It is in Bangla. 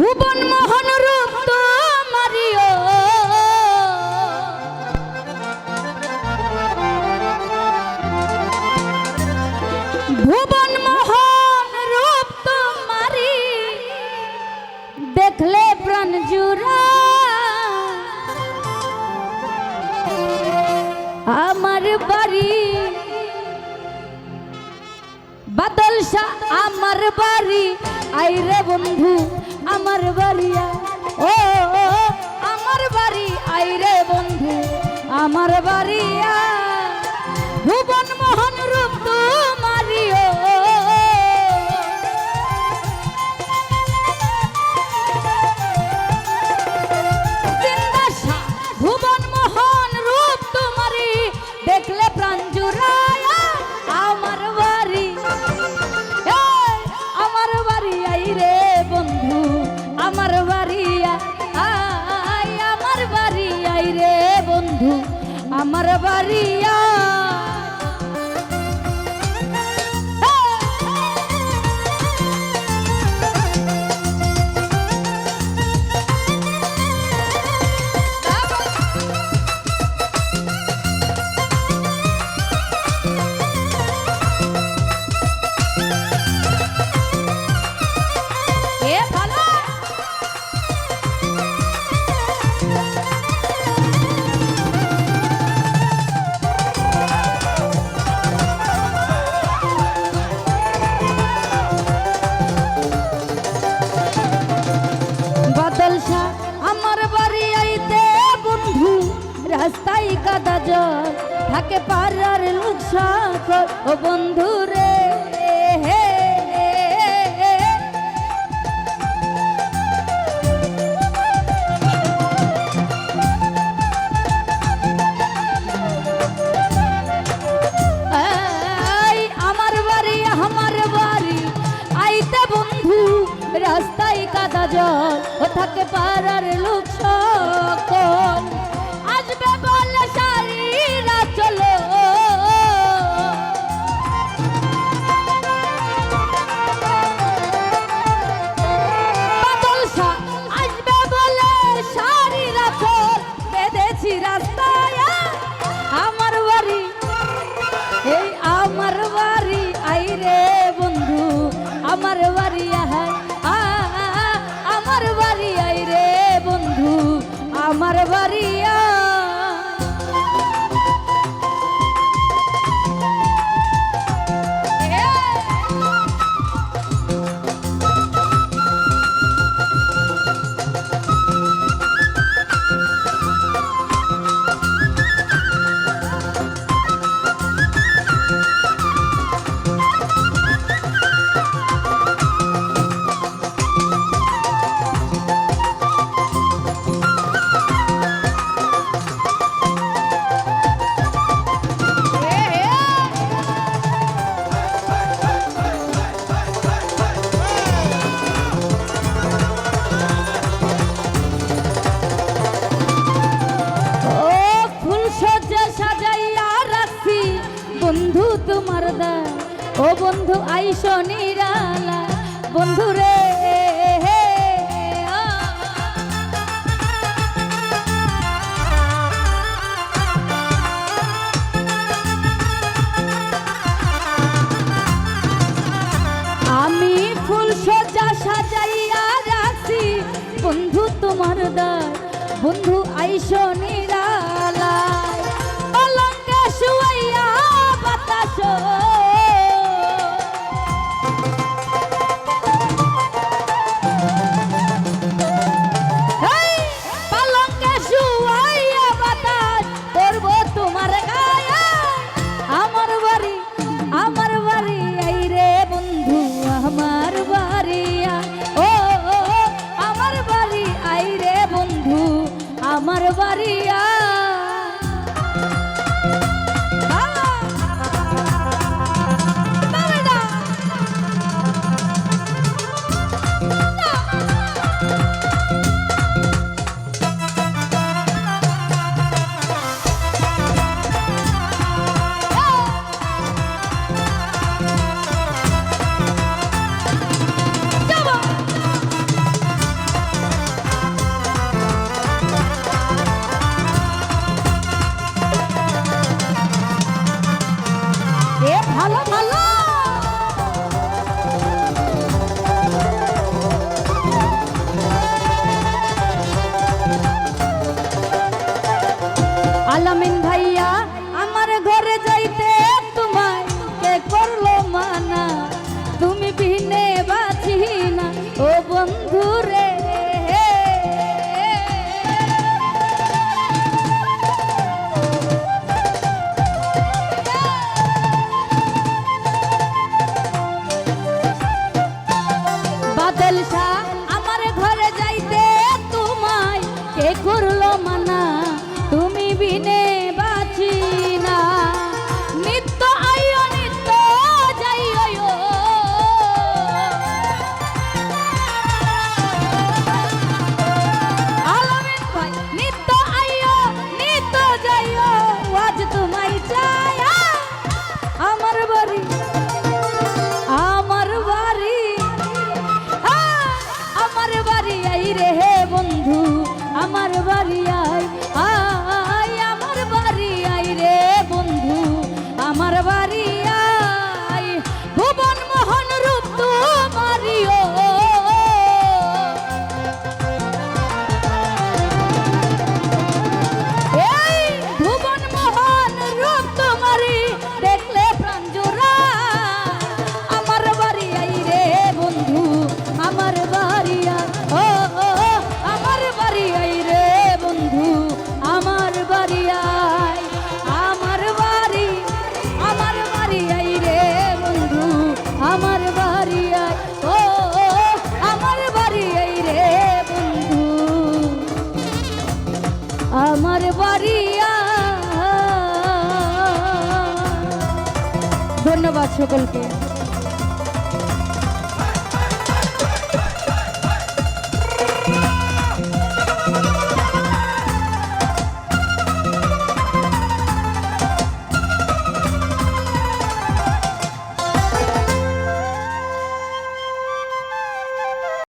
ভুবন মোহন রূপ তোমারিও ভুবন মোহন রূপ তোমারি দেখলে প্রাণ জুড়া। আমার বাড়ি বাদল শাহ আমার বাড়ি। আইরে বন্ধু। আমার বাড়িয়া ও আমার বাড়ি আইরে বন্ধু আমার বাড়িয়া ভুবন মোহন রূপ আমার বাড়ি লোক সাকর ও বন্ধু রে হে, রাস্তায় কাদা জল। ও থাকে পাড়ার লোক সকল আসবে বলে আমার বাড়ি আহাই আমার বাড়ি আই রে বন্ধু। আমার বাড়ি দা ও বন্ধু আইস নিরালা। বন্ধু ভালো ভালো আলামিন মানা তুমি বিনে আমার ধন্যবাদ সকলকে।